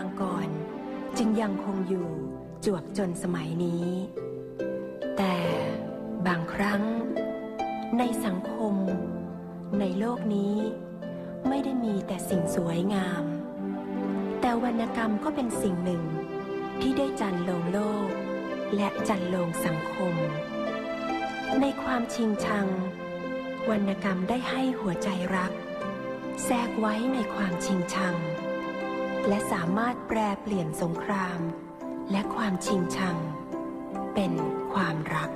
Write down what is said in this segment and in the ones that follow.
างก่อนจึงยังคงอยู่จวบจนสมัยนี้ แต่บางครั้ง ในสังคม ในโลกนี้ ไม่ได้มีแต่สิ่งสวยงาม แต่วรรณกรรมก็เป็นสิ่งหนึ่ง ที่ได้จันลงโลก และจันลงสังคม ในความชิงชัง วรรณกรรมได้ให้หัวใจรัก แทรกไว้ในความชิงชัง และสามารถแปลเปลี่ยนสงคราม และความชิงชัง เป็นความรัก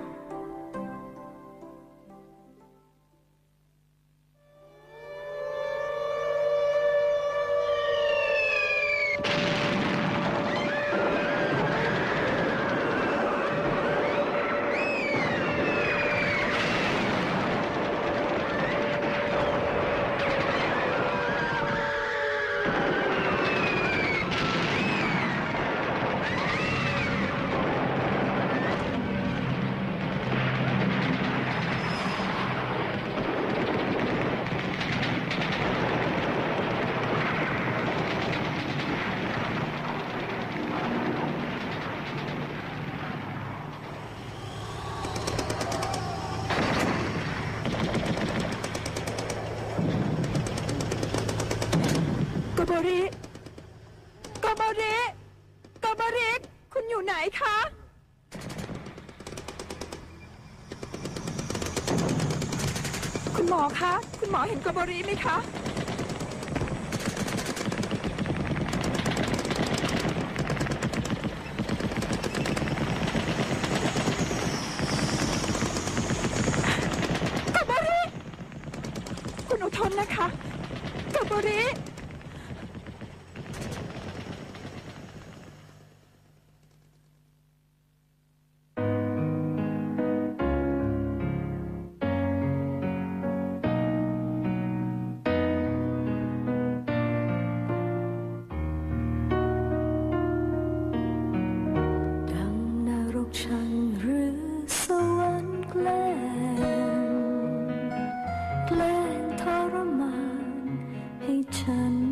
ริโกโบริโกโบริคุณอยู่ไหนคะ คุณหมอคะ คุณหมอเห็นโกโบริไหมคะ ทรมานให้ฉัน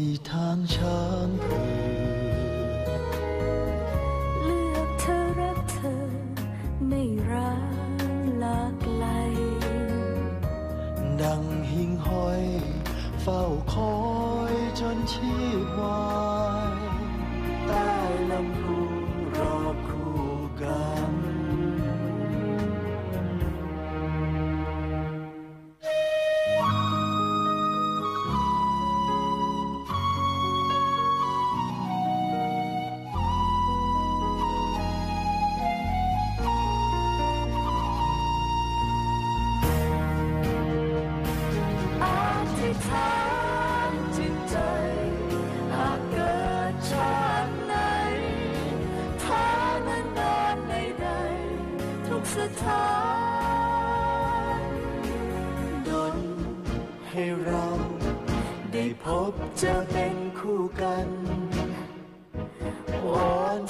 ที่ทางช้างเผือกเลือกเธอรักเธอ ไม่ร้างลากไกลดังหิ่งห้อย เฝ้าคอย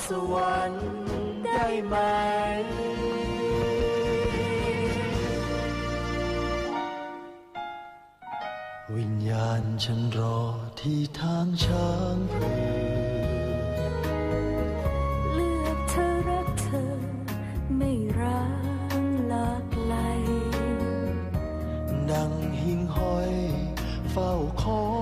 สวรรค์ได้ไหม วิญญาณฉันรอที่ทางช้างเผือกเลือกเธอรักเธอ ไม่ร้างหลากไหลนั่งหิ่งห้อย เฝ้าคอย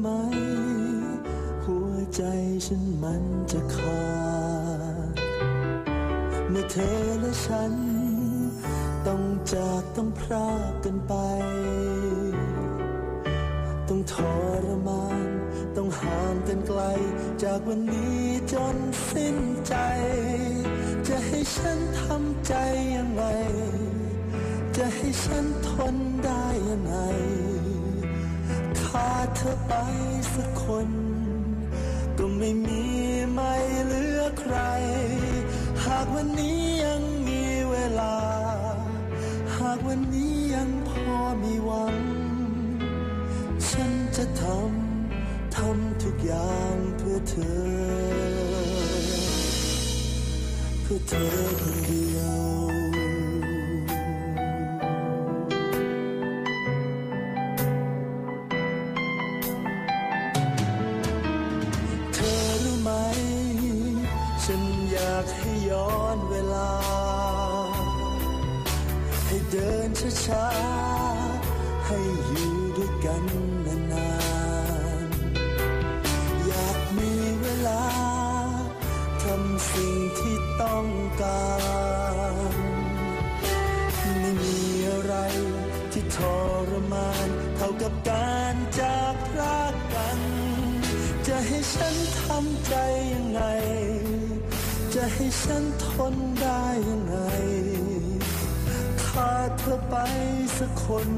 ไหม หัวใจฉันมันจะขาด เมื่อเธอและฉัน ต้องจากต้องพรากกันไป ต้องทรมาน ต้องห่างกันไกล จากวันนี้จนสิ้นใจ จะให้ฉันทำใจยังไง จะให้ฉันทนได้ยังไง ขาดเธอไปสักคน ก็ไม่มีไม่เหลือใคร หากวันนี้ยังมีเวลา หากวันนี้ยังพอมีหวัง ฉันจะทำ ทำทุกอย่างเพื่อเธอ เพื่อเธอคนเดียว ย้อนเวลา ให้เดินช้าๆ ให้อยู่ด้วยกันนานๆ อยากมีเวลาทำสิ่งที่ต้องการ ไม่มีอะไรที่ทรมานเท่ากับการจากรากกัน จะให้ฉันทำใจ ให้ฉันทนได้ยังไงขาดเธอไปสักคน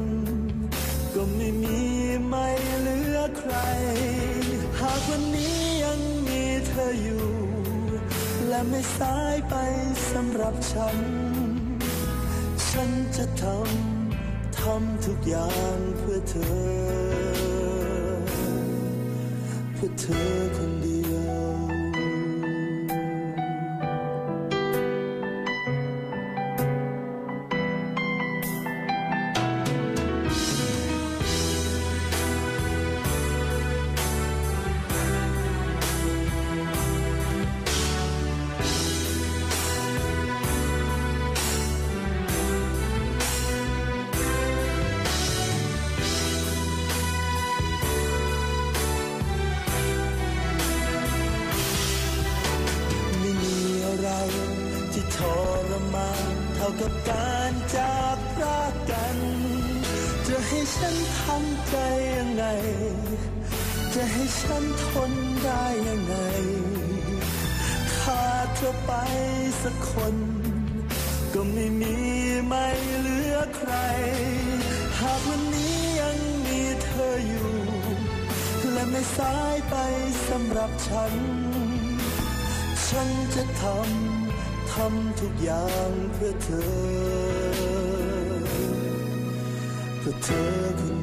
ก็ไม่มีไม่เหลือใคร หากวันนี้ยังมีเธออยู่ และไม่สายไปสำหรับฉัน ฉันจะทำ ทำทุกอย่างเพื่อเธอ เพื่อเธอคน ฉันทำใจยังไง จะให้ฉันทนได้ยังไง ขาดเธอไปสักคน ก็ไม่มีไม่เหลือใคร หากวันนี้ยังมีเธออยู่ และไม่สายไปสำหรับฉัน ฉันจะทำทำทุกอย่างเพื่อเธอ เพื่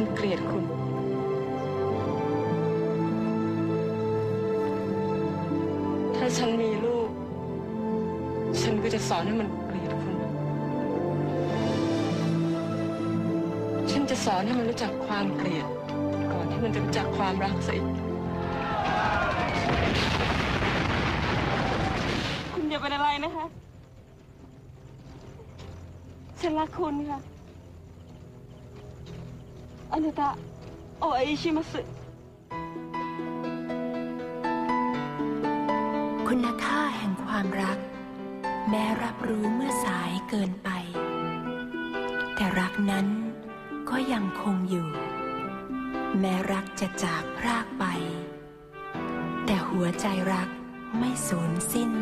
ันเกลียดคุณ ถ้าฉันมีลูก ฉันก็จะสอนให้มันเกลียดคุณ ฉันจะสอนให้มันรู้จักความเกลียด ก่อนที่มันจะรู้จักความรักซะอีกคุณอย่าเป็นอะไรนะคะ ฉันรักคุณค่ะ อนาตาโอไอชิมัสึคุณค่าแห่งความรัก แม้รับรู้เมื่อสายเกินไป แต่รักนั้นก็ยังคงอยู่ แม้รักจะจากพรากไป แต่หัวใจรักไม่สูญสิ้น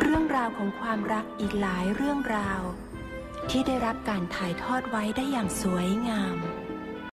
เรื่องราวของความรักอีกหลายเรื่องราว ที่ได้รับการถ่ายทอดไว้ได้อย่างสวยงาม